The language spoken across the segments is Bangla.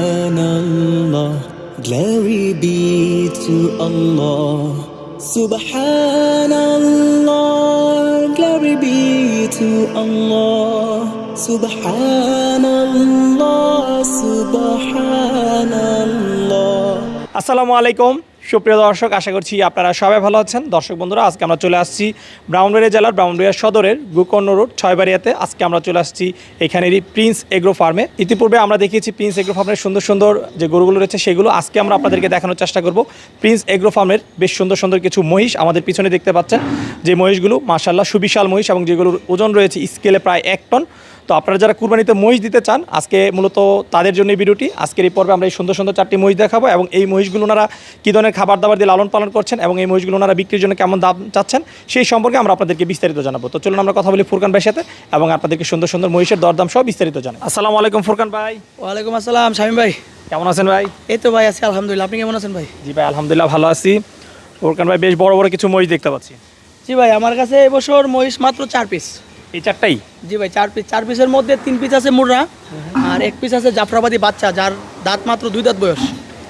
Subhanallah, glory be to Allah. Subhanallah, glory be to Allah. Subhanallah, Subhanallah. আসসালামু আলাইকুম সুপ্রিয় দর্শক, আশা করছি আপনারা সবাই ভালো আছেন। দর্শক বন্ধুরা, আজকে আমরা চলে আসছি ব্রাউনবাড়িয়া জেলার ব্রাউনবাড়িয়া সদরের গুকর্ণ রোড, ছয়বাড়িয়াতে। আজকে আমরা চলে আসছি এখানেরই প্রিন্স এগ্রো ফার্মে। ইতিপূর্বে আমরা দেখিয়েছি প্রিন্স এগ্রো ফার্মের সুন্দর সুন্দর যে গরুগুলো রয়েছে, সেগুলো আজকে আমরা আপনাদেরকে দেখানোর চেষ্টা করব। প্রিন্স এগ্রো ফার্মের বেশ সুন্দর সুন্দর কিছু মহিষ আমাদের পিছনে দেখতে পাচ্ছেন। যে মহিষগুলো মার্শাল্লাহ সুবিশাল মহিষ এবং যেগুলোর ওজন রয়েছে স্কেলে প্রায় এক টন। তো আপনারা যারা কুরবানিতে মহিষ দিতে চান আজকে মূলত তাদের জন্য ভিডিওটি। আজকের এই পর্বে আমরা এই সুন্দর সুন্দর চারটি মহিষ দেখাবো এবং এই মহিষগুলো ওনারা কী ধরনের খাবার দাবার দিয়ে লালন পালন করছেন এবং এই মহিষগুলো ওনারা বিক্রির জন্য কেমন দাম চাচ্ছেন সেই সম্পর্কে আমরা আপনাদেরকে বিস্তারিত জানাব। তো চলুন আমরা কথা বলি ফুরকান ভাইয়ের সাথে এবং আপনাদেরকে সুন্দর সুন্দর মহিষের দরদাম সহ বিস্তারিত জানাই। আসসালামু আলাইকুম ফুরকান ভাই। ওয়ালাইকুম আসসালাম শামীম ভাই। কেমন আছেন ভাই? এই তো ভাই আছি আলহামদুলিল্লাহ। আপনি কেমন আছেন ভাই? জি ভাই আলহামদুলিল্লাহ ভালো আছি। ফুরকান ভাই বেশ বড় বড় কিছু মহিষ দেখতে পাচ্ছি। জি ভাই আমার কাছে এবছর মহিষ মাত্র চার পিস এই চারটাই? জি ভাই চার পিস চার পিসের মধ্যে তিন পিস আছে মুররা আর এক পিস আছে জাফরাবাদী বাচ্চা যার দাঁত মাত্র দুই দাঁত বয়স।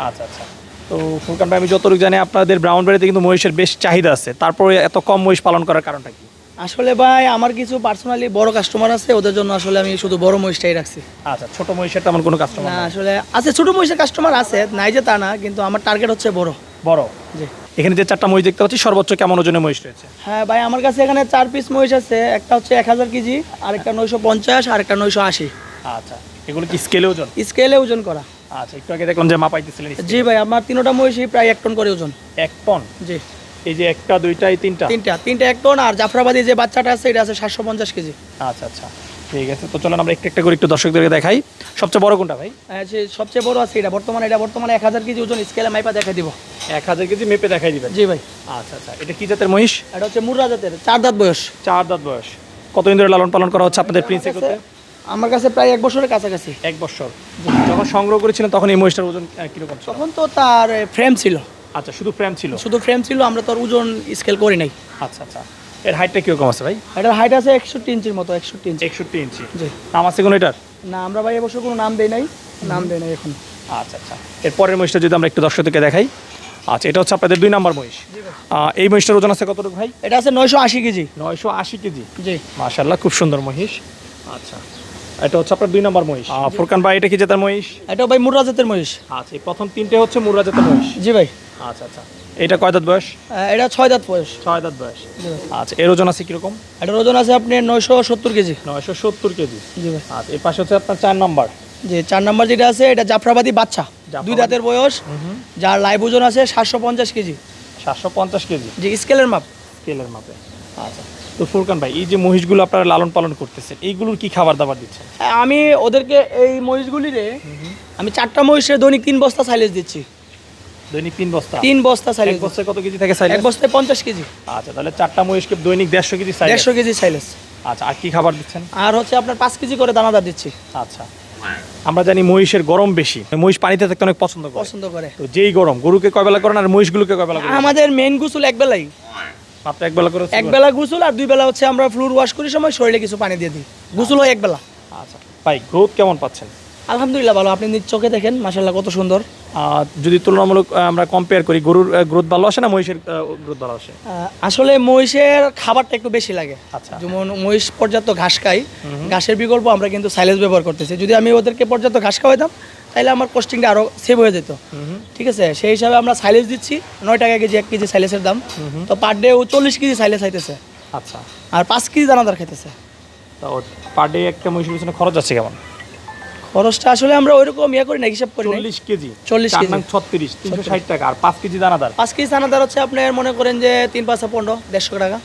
আচ্ছা আচ্ছা। তো ফুরকান ভাই আমি যতটুকু জানি আপনাদের ব্রাউন বাড়িতে কিন্তু মহিষের বেশ চাহিদা আছে। তারপরে এত কম মহিষ পালন করার কারণটা কি? আসলে ভাই আমার কিছু পার্সোনালি বড় কাস্টমার আছে ওদের জন্য আসলে আমি শুধু বড় মহিষটাই রাখছি। আচ্ছা ছোট মহিষের তেমন কোনো কাস্টমার না আসলে আছে ছোট মহিষের কাস্টমার আছে নাই যে তা না কিন্তু আমার টার্গেট হচ্ছে বড়। বড়? জি। এখানে যে চারটা মহিষ দেখতে পাচ্ছি সর্বোচ্চ কেমন ওজনের মহিষ রয়েছে? হ্যাঁ ভাই আমার কাছে এখানে চার পিস মহিষ আছে একটা হচ্ছে এক হাজার কেজি আর একটা নয়শো পঞ্চাশ আর একটা নয়শো আশি। আচ্ছা এগুলো কি স্কেলে ওজন? স্কেলে ওজন করা। আচ্ছা একটু আগে দেখলাম যে মাপাইতেছিলেন জি ভাই আমার তিনোটা মহিষই প্রায় এক টন করে ওজন। এক টন? জি। এই যে একটা দুইটা এই তিনটা? তিনটা তিনটা এক টন আর জাফরাবাদী যে বাচ্চাটা আছে এটা আছে সাতশো পঞ্চাশ কেজি। আচ্ছা আচ্ছা ঠিক আছে তো চলুন আমরা একটা একটা করে একটু দর্শকদেরকে দেখাই। সবচেয়ে বড় কোনটা ভাই? হ্যাঁ, সবচেয়ে বড় আছে এটা। বর্তমানে এটা বর্তমানে এক হাজার কেজি ওজন স্কেলে মাইপা দেখা দিব। এক হাজার কেজি মেপে দেখাই দিবেন। জি ভাই। আচ্চ্ছা আচ্ছা এটা কি জাতের মহিষ? এটা হচ্ছে মুর্রা জাতের চার দাঁত বয়স। চার দাঁত বয়স। কতদিন ধরে লালন পালন করা হচ্ছে আপনাদের প্রিন্স এগুলোতে আমার কাছে প্রায় এক বছরের কাছাকাছি। এক বছর। যখন সংগ্রহ করেছিলেন তখন এই মহিষটার ওজন কীরকম তখন তো তার ফ্রেম ছিল। আচ্ছা শুধু ফ্রেম ছিল? শুধু ফ্রেম ছিল আমরা তোর ওজন স্কেল করি নাই। আচ্ছা আচ্ছা। এর হাইটটা কীরকম আছে ভাই? এটার হাইট আছে একষট্টি ইঞ্চির মতো একষট্টি ইঞ্চি। একষট্টি ইঞ্চি। জি। নাম আছে কোনো এটার? না আমরা ভাই এবছর কোনো নাম দেই নাই। নাম দেই নাই এখন। আচ্ছা আচ্ছা। এর পরের মহিষটা যদি আমরা একটু দর্শকদেরকে দেখাই। আচ্ছা এটা হচ্ছে আপনাদের দুই নাম্বার মহিষ। এই মহিষটার ওজন আছে কতটুকু ভাই? এটা আছে নয়শো আশি কেজি। নয়শো আশি কেজি? জি। মাশাল্লাহ খুব সুন্দর মহিষ। আচ্ছা এটা হচ্ছে আপনার দুই নাম্বার মহিষ। ফুরকান ভাই এটা কি জাতের মহিষ? এটা ভাই মুর্রা জাতের মহিষ। আচ্ছা এই প্রথম তিনটে হচ্ছে মুর্রা জাতের মহিষ। জি ভাই। আচ্ছা আচ্ছা। এটা কয় দাঁত বয়স? এটা ছয় দাঁত বয়স। ছয় দাঁত বয়স। আচ্ছা এর ওজন আছে কীরকম? এটার ওজন আছে আপনি নয়শো সত্তর কেজি। নয়শো সত্তর কেজি। জি ভাই। আচ্ছা এই পাশে হচ্ছে আপনার চার নাম্বার। যে চার নাম্বার যেটা আছে এটা জাফরাবাদী বাচ্চা। দুই দাঁতের বয়স যার লাইভ ওজন আছে সাতশো পঞ্চাশ কেজি। সাতশো পঞ্চাশ কেজি। যে স্কেলের মাপ। তেলের মাপে। আচ্ছা। তো ফুরকান ভাই এই যে মহিষগুলো আপনারা লালন পালন করতেছেন এইগুলোর কি খাবার দাবার দিচ্ছেন? হ্যাঁ, আমি ওদেরকে এই মহিষগুলিরে আমি চারটা মহিষের দৈনিক তিন বস্তা সাইলেজ দিচ্ছি। দৈনিক তিন বস্তা? তিন বস্তা এক সাইলেজ বস্তায় কত কেজি থাকে সাইজ এক বস্তায় পঞ্চাশ কেজি। আচ্ছা তাহলে চারটা মহিষকে দৈনিক দেড়শো কেজি দেড়শো কেজি সাইলেজ আচ্ছা আর কি খাবার দিচ্ছেন? আর হচ্ছে আপনার পাঁচ কেজি করে দানাদার দিচ্ছি। আচ্ছা। আমরা জানি মহিষের গরম বেশি। মহিষ পানিতে থাকতে অনেক পছন্দ করে। পছন্দ করে। তো যেই গরম গরুকে কয় বেলা করেন আর মহিষগুলোকে কয় বেলা করেন? আমাদের মেন গোসল এক বেলাই। মাত্র এক বেলা করে এক বেলা গোসল আর দুই বেলা হচ্ছে আমরা ফ্লুর ওয়াশ করি সময় শরীরে কিছু পানি দিয়ে দিই। গোসল হয় এক বেলা। আচ্ছা। ভাই গ্রোথ কেমন পাচ্ছেন? আলহামদুলিল্লাহ ভালো। আপনি নিজ চোখে দেখেন মাসাল্লাহ কত সুন্দর। যদি তুলনামূলক আমরা কম্পেয়ার করি গরুর গ্রোথ ভালো আসে না মহিষের গ্রোথ ভালো আসে? আসলে মহিষের খাবারটা একটু বেশি লাগে। আচ্ছা। যেমন মহিষ পর্যাপ্ত ঘাস খাই ঘাসের বিকল্প আমরা কিন্তু সাইলেজ ব্যবহার করতেছি। যদি আমি ওদেরকে পর্যাপ্ত ঘাস খাওয়াইতাম তাহলে আমার কস্টিংটা আরও সেভ হয়ে যেত। ঠিক আছে? সেই হিসাবে আমরা সাইলেজ দিচ্ছি নয় টাকা কেজি এক কেজি সাইলেসের দাম। তো পার ডে ও চল্লিশ কেজি সাইলেস খাইতেছে। আচ্ছা। আর পাঁচ কেজি দানাদার খাইতেছে। তো পার ডে একটা মহিষের পিছনে খরচ আছে কেমন? খরচটা আসলে আমরা ওইরকম ইয়ে করি না হিসাব করি চল্লিশ কেজি। 40 চার কেজি। ছত্রিশ তিনশো ষাট টাকা আর পাঁচ কেজি দানাদার। পাঁচ কেজি দানাদার হচ্ছে আপনার মনে করেন যে তিন পাঁচশো পনেরো দেড়শো টাকা।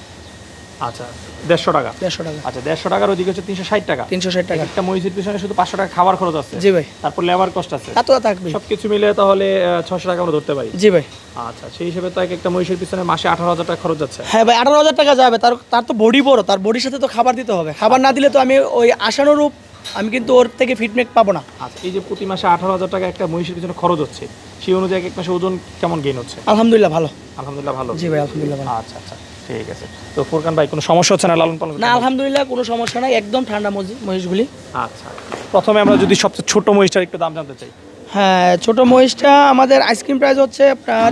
আচ্ছা দেড়শো টাকা। দেড়শো টাকা। আচ্ছা দেড়শো টাকার ওদিকে হচ্ছে তিনশো ষাট টাকা। তিনশো ষাট টাকা। একটা মহিষের পিছনে শুধু পাঁচশো টাকা খাবার খরচ আছে। জি ভাই। তারপর লেবার কস্ট আছে। তা তো থাকবে সবকিছু মিলে তাহলে ছশো টাকা আমরা ধরতে পারি। জি ভাই। আচ্ছা সেই হিসেবে তো এক একটা মহিষের পিছনে মাসে আঠারো হাজার টাকা খরচ যাচ্ছে হ্যাঁ ভাই আঠারো হাজার টাকা যাবে। তার তার তো বডি বড় তার বডির সাথে তো খাবার দিতে হবে। খাবার না দিলে তো আমি ওই আশানুরূপ আমি কিন্তু ওর থেকে ফিটমেক পাবো না। আচ্ছা এই যে প্রতি মাসে আঠারো হাজার টাকা একটা মহিষের পিছনে খরচ হচ্ছে সেই অনুযায়ী এক মাসে ওজন কেমন গেইন হচ্ছে? আলহামদুলিল্লাহ ভালো। আলহামদুলিল্লাহ ভালো। জি ভাই আলহামদুলিল্লাহ ভালো। আচ্ছা আচ্ছা ঠিক আছে। তো ফুরকান ভাই কোনো সমস্যা হচ্ছে না লালন পালন না আলহামদুলিল্লাহ কোনো সমস্যা নাই একদম ঠান্ডা মহিষগুলি। আচ্ছা প্রথমে আমরা যদি সবচেয়ে ছোট মহিষটার একটু দাম জানতে চাই। হ্যাঁ ছোট মহিষটা আমাদের আইসক্রিম প্রাইস হচ্ছে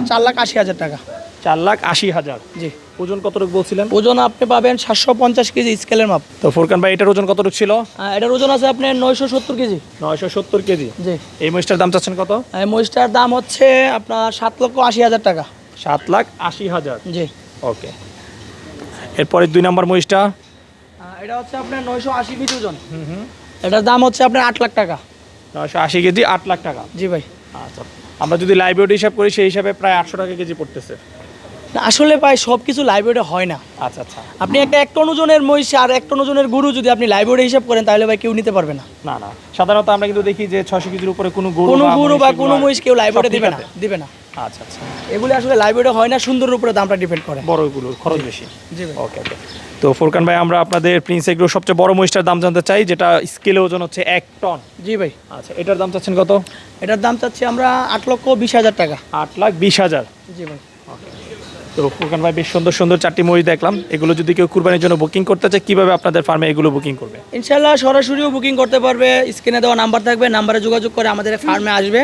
চার লাখ আশি হাজার টাকা। চার লাখ আশি হাজার। জি। ওজন কতটুকু বলছিলেন? ওজন আপনি পাবেন সাতশো পঞ্চাশ কেজি স্কেলের মাপ। তো ফুরকান ভাই এটার ওজন কতটুকু ছিল? এটার ওজন আছে আপনার নয়শো সত্তর কেজি। নয়শো সত্তর কেজি? জি। এই মহিষটার দাম চাচ্ছেন কত? এই মহিষটার দাম হচ্ছে আপনার সাত লক্ষ আশি হাজার টাকা। সাত লাখ আশি হাজার? জি। ওকে। এরপরে দুই নম্বর মহিষটা? এটা হচ্ছে আপনার নয়শো আশি কেজি ওজন। হুম এটার দাম হচ্ছে আপনার আট লাখ টাকা। নয়শো আশি কেজি আট লাখ টাকা। জি ভাই। আচ্ছা আমরা যদি লাইব্রেরি হিসাব করি সেই হিসাবে প্রায় আটশো টাকা কেজি পড়তেছে। আসলে ভাই সব কিছু লাইব্রেরি হয় না। আচ্ছা আচ্ছা। আপনি একটা এক টন ওজনের মহিষ আর এক টন ওজনের গরু যদি আপনি লাইব্রেরি হিসাব করেন তাহলে ভাই কেউ নিতে পারবে না। না না। সাধারণত আমরা কিন্তু দেখি যে ছশো কেজির উপরে কোনো গরু কোনো গরু বা কোনো মহিষ কেউ লাইব্রেরি সব দিবে না। দিবে না। আচ্ছা আচ্ছা। এগুলি আসলে লাইব্রেরি হয় না সুন্দরের উপরে দামটা ডিপেন্ড করে। বড়গুলোর খরচ বেশি। জি ভাই। ওকে ওকে। তো ফুরকান ভাই আমরা আপনাদের প্রিন্স এগ্রো সবচেয়ে বড় মহিষটার দাম জানতে চাই যেটা স্কেলে ওজন হচ্ছে এক টন। জি ভাই। আচ্ছা এটার দাম চাচ্ছেন কত? এটার দাম চাচ্ছি আমরা আট লক্ষ বিশ হাজার টাকা। আট লাখ বিশ হাজার। জি ভাই। তো ফুরকান ভাই বেশ সুন্দর সুন্দর চারটি মহিষ দেখলাম। এগুলো যদি কেউ কুরবানির জন্য বুকিং করতে চায় কীভাবে আপনাদের ফার্মে এগুলো বুকিং করবে? ইনশাল্লাহ সরাসরিও বুকিং করতে পারবে। স্ক্রিনে দেওয়া নাম্বার থাকবে নাম্বারে যোগাযোগ করে আমাদের ফার্মে আসবে।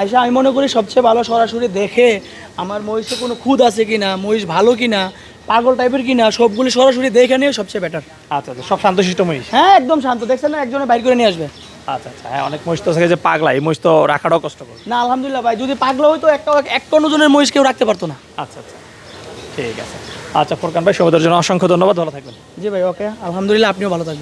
আইসা আমি মনে করি সবচেয়ে ভালো সরাসরি দেখে আমার মহিষে কোনো খুদ আছে কিনা মহিষ ভালো কিনা পাগল টাইপের কি না সবগুলি সরাসরি দেখে নিয়ে সবচেয়ে বেটার আচ্ছা আচ্ছা সব শান্তশিষ্ট মহিষ? হ্যাঁ একদম শান্ত। দেখছেন না একজনে বাইর করে নিয়ে আসবে। আচ্ছা আচ্ছা হ্যাঁ অনেক মহিষ তো থাকে যে পাগলা এই মহিষ তো রাখাটাও কষ্টকর। না আলহামদুলিল্লাহ ভাই যদি পাগলা হইতো একটা এক ওজনের মহিষ কেউ রাখতে পারতো না। আচ্ছা আচ্ছা। ঠিক আছে। আচ্ছা ফোরকান ভাই সবাদের জন্য অসংখ্য ধন্যবাদ, ভালো থাকবেন। জি ভাই, ওকে, আলহামদুলিল্লাহ, আপনিও ভালো থাকবেন।